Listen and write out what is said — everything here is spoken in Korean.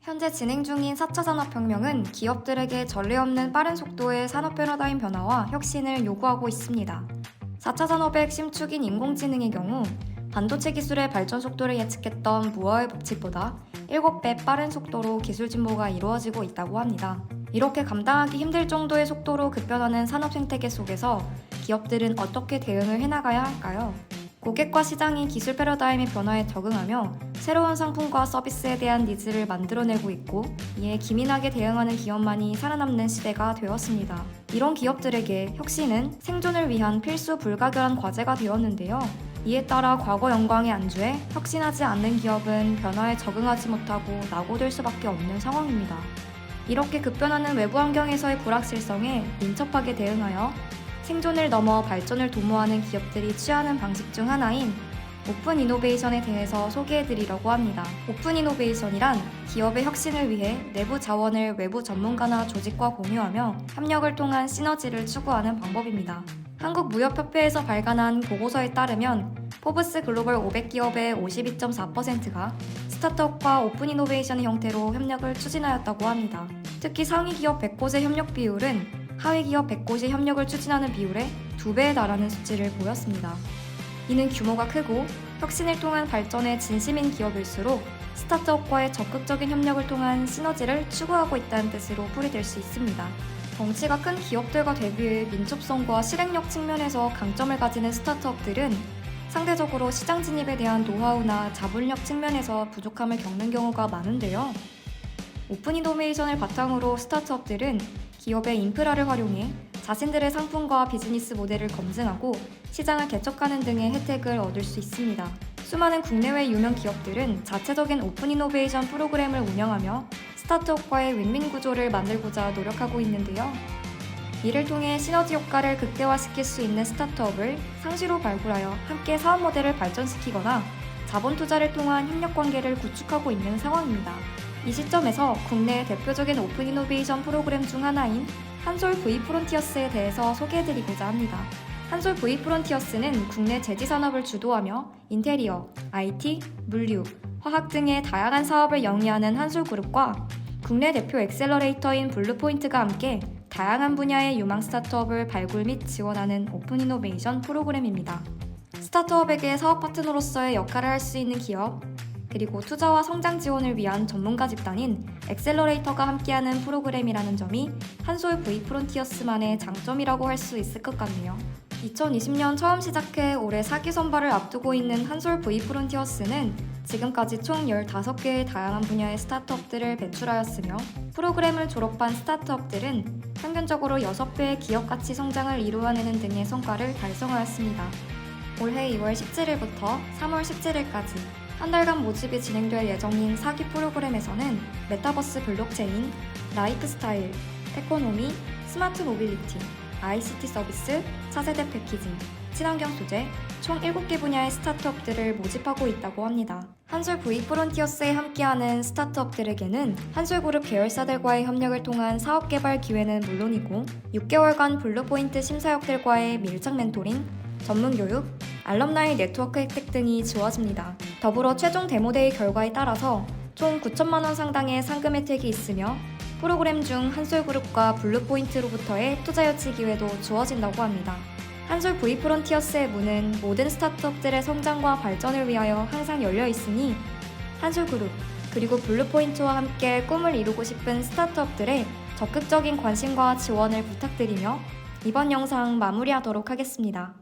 현재 진행 중인 4차 산업혁명은 기업들에게 전례 없는 빠른 속도의 산업 패러다임 변화와 혁신을 요구하고 있습니다. 4차 산업의 핵심 축인 인공지능의 경우 반도체 기술의 발전 속도를 예측했던 무어의 법칙보다 7배 빠른 속도로 기술 진보가 이루어지고 있다고 합니다. 이렇게 감당하기 힘들 정도의 속도로 급변하는 산업 생태계 속에서 기업들은 어떻게 대응을 해나가야 할까요? 고객과 시장이 기술 패러다임의 변화에 적응하며 새로운 상품과 서비스에 대한 니즈를 만들어내고 있고 이에 기민하게 대응하는 기업만이 살아남는 시대가 되었습니다. 이런 기업들에게 혁신은 생존을 위한 필수 불가결한 과제가 되었는데요. 이에 따라 과거 영광에 안주해 혁신하지 않는 기업은 변화에 적응하지 못하고 낙오될 수밖에 없는 상황입니다. 이렇게 급변하는 외부 환경에서의 불확실성에 민첩하게 대응하여 생존을 넘어 발전을 도모하는 기업들이 취하는 방식 중 하나인 오픈 이노베이션에 대해서 소개해드리려고 합니다. 오픈 이노베이션이란 기업의 혁신을 위해 내부 자원을 외부 전문가나 조직과 공유하며 협력을 통한 시너지를 추구하는 방법입니다. 한국무역협회에서 발간한 보고서에 따르면 포브스 글로벌 500 기업의 52.4%가 스타트업과 오픈 이노베이션의 형태로 협력을 추진하였다고 합니다. 특히 상위 기업 100곳의 협력 비율은 하위 기업 100곳이 협력을 추진하는 비율의 2배에 달하는 수치를 보였습니다. 이는 규모가 크고 혁신을 통한 발전에 진심인 기업일수록 스타트업과의 적극적인 협력을 통한 시너지를 추구하고 있다는 뜻으로 풀이될 수 있습니다. 덩치가 큰 기업들과 대비해 민첩성과 실행력 측면에서 강점을 가지는 스타트업들은 상대적으로 시장 진입에 대한 노하우나 자본력 측면에서 부족함을 겪는 경우가 많은데요. 오픈 이노베이션을 바탕으로 스타트업들은 기업의 인프라를 활용해 자신들의 상품과 비즈니스 모델을 검증하고 시장을 개척하는 등의 혜택을 얻을 수 있습니다. 수많은 국내외 유명 기업들은 자체적인 오픈 이노베이션 프로그램을 운영하며 스타트업과의 윈윈 구조를 만들고자 노력하고 있는데요. 이를 통해 시너지 효과를 극대화시킬 수 있는 스타트업을 상시로 발굴하여 함께 사업 모델을 발전시키거나 자본 투자를 통한 협력 관계를 구축하고 있는 상황입니다. 이 시점에서 국내의 대표적인 오픈 이노베이션 프로그램 중 하나인 한솔 V 프론티어스에 대해서 소개해드리고자 합니다. 한솔 V 프론티어스는 국내 제지 산업을 주도하며 인테리어, IT, 물류, 화학 등의 다양한 사업을 영위하는 한솔 그룹과 국내 대표 엑셀러레이터인 블루포인트가 함께 다양한 분야의 유망 스타트업을 발굴 및 지원하는 오픈 이노베이션 프로그램입니다. 스타트업에게 사업 파트너로서의 역할을 할 수 있는 기업, 그리고 투자와 성장 지원을 위한 전문가 집단인 엑셀러레이터가 함께하는 프로그램이라는 점이 한솔 V 프론티어스만의 장점이라고 할 수 있을 것 같네요. 2020년 처음 시작해 올해 사기 선발을 앞두고 있는 한솔 V 프론티어스는 지금까지 총 15개의 다양한 분야의 스타트업들을 배출하였으며 프로그램을 졸업한 스타트업들은 평균적으로 6배의 기업 가치 성장을 이루어내는 등의 성과를 달성하였습니다. 올해 2월 17일부터 3월 17일까지 한 달간 모집이 진행될 예정인 사기 프로그램에서는 메타버스 블록체인, 라이프스타일, 테코노미, 스마트 모빌리티, ICT 서비스, 차세대 패키징, 친환경 소재, 총 7개 분야의 스타트업들을 모집하고 있다고 합니다. 한솔 V 프론티어스에 함께하는 스타트업들에게는 한솔그룹 계열사들과의 협력을 통한 사업 개발 기회는 물론이고 6개월간 블루포인트 심사역들과의 밀착 멘토링, 전문 교육, 알럼나이 네트워크 혜택 등이 주어집니다. 더불어 최종 데모데이 결과에 따라서 총 9천만 원 상당의 상금 혜택이 있으며 프로그램 중 한솔그룹과 블루포인트로부터의 투자 여치 기회도 주어진다고 합니다. 한솔 V 프론티어스의 문은 모든 스타트업들의 성장과 발전을 위하여 항상 열려 있으니 한솔그룹 그리고 블루포인트와 함께 꿈을 이루고 싶은 스타트업들의 적극적인 관심과 지원을 부탁드리며 이번 영상 마무리하도록 하겠습니다.